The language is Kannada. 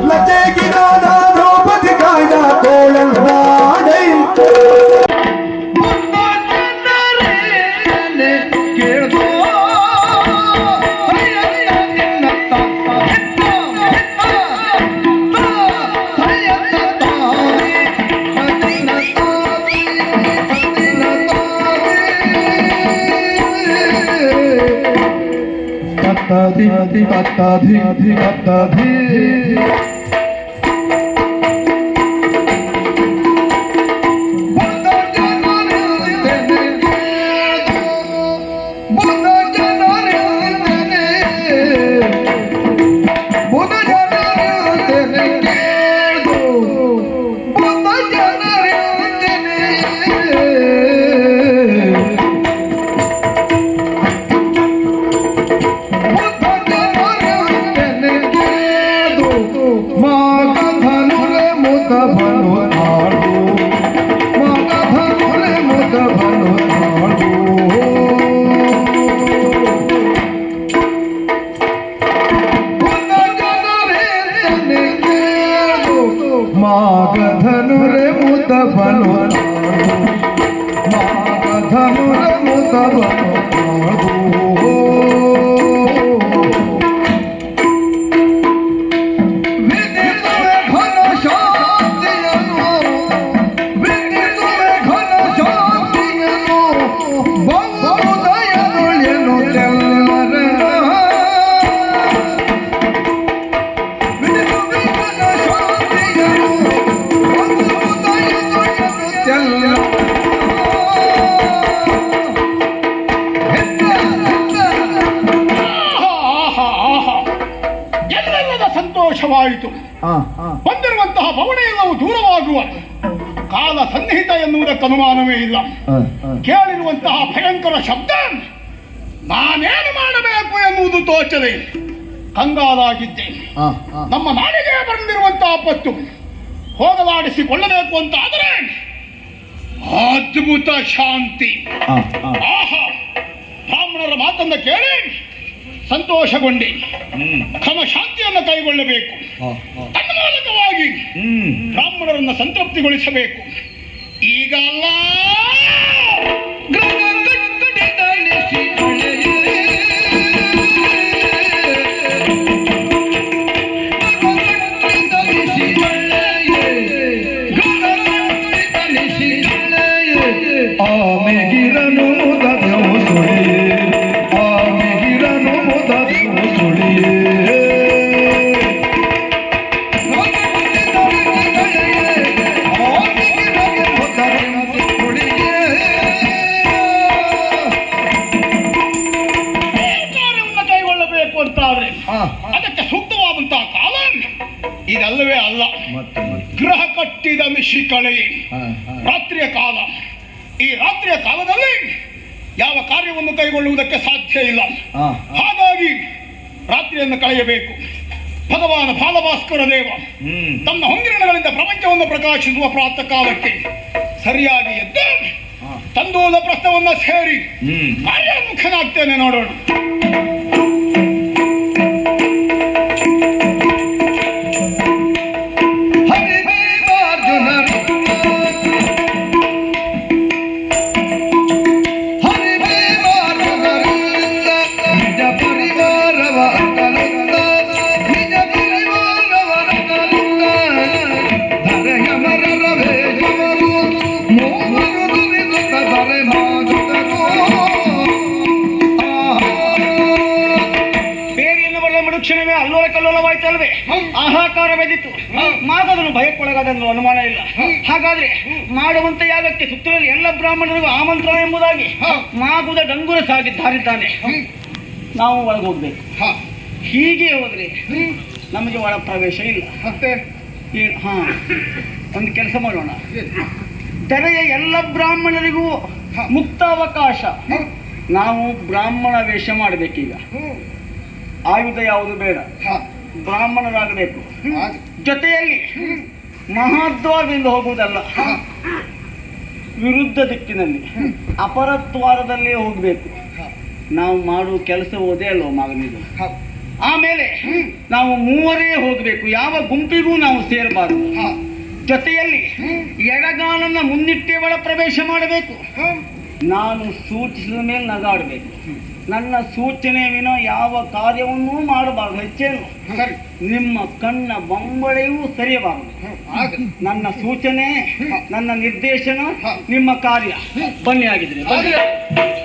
Let's take it on. পাত্তাধি পাত্তাধি পাত্তাধি मा धनुरमुतवनु ಸಂತೋಷವಾಯಿತು ಬಂದಿರುವಂತಹ ಭವನ ಎಲ್ಲವೂ ದೂರವಾಗುವ ಕಾಲ ಸನ್ನಿಹಿತ ಎನ್ನುವುದಕ್ಕೆ ಅನುಮಾನವೇ ಇಲ್ಲ. ಕೇಳಿರುವಂತಹ ಭಯಂಕರ ಶಬ್ದ ನಾನೇನು ಮಾಡಬೇಕು ಎನ್ನುವುದು ತೋಚದೆ ಕಂಗಾಲಾಗಿದ್ದೆ. ನಮ್ಮ ನಾಡಿಗೆ ಬಂದಿರುವಂತಹ ಆಪತ್ತು ಹೋಗಲಾಡಿಸಿಕೊಳ್ಳಬೇಕು ಅಂತ ಆದರೆ ಅದ್ಭುತ ಶಾಂತಿ. ಆಹಾ. ಬ್ರಾಹ್ಮಣರ ಮಾತನ್ನ ಕೇಳಿ ಸಂತೋಷಗೊಂಡೆ. ಕ್ರಮ ಶಾಂತಿಯನ್ನು ಕೈಗೊಳ್ಳಬೇಕು. ತನ್ನ ಮೂಲಕವಾಗಿ ಬ್ರಾಹ್ಮಣರನ್ನು ಸಂತೃಪ್ತಿಗೊಳಿಸಬೇಕು. ಈಗ ಅಲ್ಲ. ಗ್ರಹ ಕಟ್ಟಿದ ಮಿಶಿಕಳೆ ರಾತ್ರಿಯ ಕಾಲ. ಈ ರಾತ್ರಿಯ ಕಾಲದಲ್ಲಿ ಯಾವ ಕಾರ್ಯವನ್ನು ಕೈಗೊಳ್ಳುವುದಕ್ಕೆ ಸಾಧ್ಯ ಇಲ್ಲ. ಹಾಗಾಗಿ ರಾತ್ರಿಯನ್ನು ಕಳೆಯಬೇಕು. ಭಗವಾನ ಬಾಲಭಾಸ್ಕರ ದೇವ ತನ್ನ ಹೊಂಗಿರಣಗಳಿಂದ ಪ್ರಪಂಚವನ್ನು ಪ್ರಕಾಶಿಸುವ ಪ್ರಾತಃ ಕಾಲಕ್ಕೆ ಸರಿಯಾಗಿ ಎದ್ದು ತಂದೂಲ ಪ್ರಶ್ನವನ್ನ ಸೇರಿ ಕಾರ್ಯೋನ್ಮುಖನಾಗ್ತೇನೆ ನೋಡೋಣ. ಬರಲ ಅಲ್ಲೋಲ ಕಲ್ಲೋಲವಾಯ್ತಲ್ವೇ ಆಹಾಕಾರ ಬೆದಿತ್ತು. ಮಾಗದನು ಭಯಕ್ಕೊಳಗಾದೆಂದು ಅನುಮಾನ ಇಲ್ಲ. ಹಾಗಾದ್ರೆ ಮಾಡುವಂತ ಯಾಗಕ್ಕೆ ಸುತ್ತಲಲ್ಲಿ ಎಲ್ಲ ಬ್ರಾಹ್ಮಣರಿಗೂ ಆಮಂತ್ರಣ ಎಂಬುದಾಗಿ ಮಾಗುದ ಡಂಗುರ ಸಾಗಿದ್ದಾರಿದ್ದಾನೆ ನಾವು ಒಳಗೆ ಹೋಗ್ಬೇಕು. ಹೀಗೆ ಹೋದ್ರೆ ನಮಗೆ ಒಳ ಪ್ರವೇಶ ಇಲ್ಲ. ಮತ್ತೆ? ಹಾ. ಒಂದು ಕೆಲಸ ಮಾಡೋಣ. ತೆರೆಯ ಎಲ್ಲ ಬ್ರಾಹ್ಮಣರಿಗೂ ಮುಕ್ತ ಅವಕಾಶ ನಾವು ಬ್ರಾಹ್ಮಣ ವೇಷ ಮಾಡಬೇಕೀಗ. ಆಯುಧ ಯಾವುದು ಬೇಡ. ಬ್ರಾಹ್ಮಣರಾಗಬೇಕು. ಜೊತೆಯಲ್ಲಿ ಮಹಾದ್ವಾರದಿಂದ ಹೋಗುವುದಲ್ಲ. ವಿರುದ್ಧ ದಿಕ್ಕಿನಲ್ಲಿ. ಅಪರದ್ವಾರದಲ್ಲೇ ಹೋಗಬೇಕು. ನಾವು ಮಾಡುವ ಕೆಲಸ ಓದೇ ಅಲ್ವ ಮಗನಿಗೆ ಆಮೇಲೆ ನಾವು ಮೂವರೇ ಹೋಗಬೇಕು. ಯಾವ ಗುಂಪಿಗೂ ನಾವು ಸೇರಬಾರದು. ಜೊತೆಯಲ್ಲಿ ಎಡಗಾಲನ್ನ ಮುನ್ನಿಟ್ಟೆ ಒಳ ಪ್ರವೇಶ ಮಾಡಬೇಕು. ನಾನು ಸೂಚಿಸಿದ ಮೇಲೆ ನಗಾಡಬೇಕು. ನನ್ನ ಸೂಚನೆ ವಿನ ಯಾವ ಕಾರ್ಯವನ್ನೂ ಮಾಡಬಾರದು, ಹೆಚ್ಚೇನು. ಸರಿ, ನಿಮ್ಮ ಕಣ್ಣ ಬೊಂಬಳೆಯೂ ಸರಿಯಬಾರದು. ನನ್ನ ಸೂಚನೆ, ನನ್ನ ನಿರ್ದೇಶನ, ನಿಮ್ಮ ಕಾರ್ಯ. ಬನ್ನಿ. ಆದ್ರೆ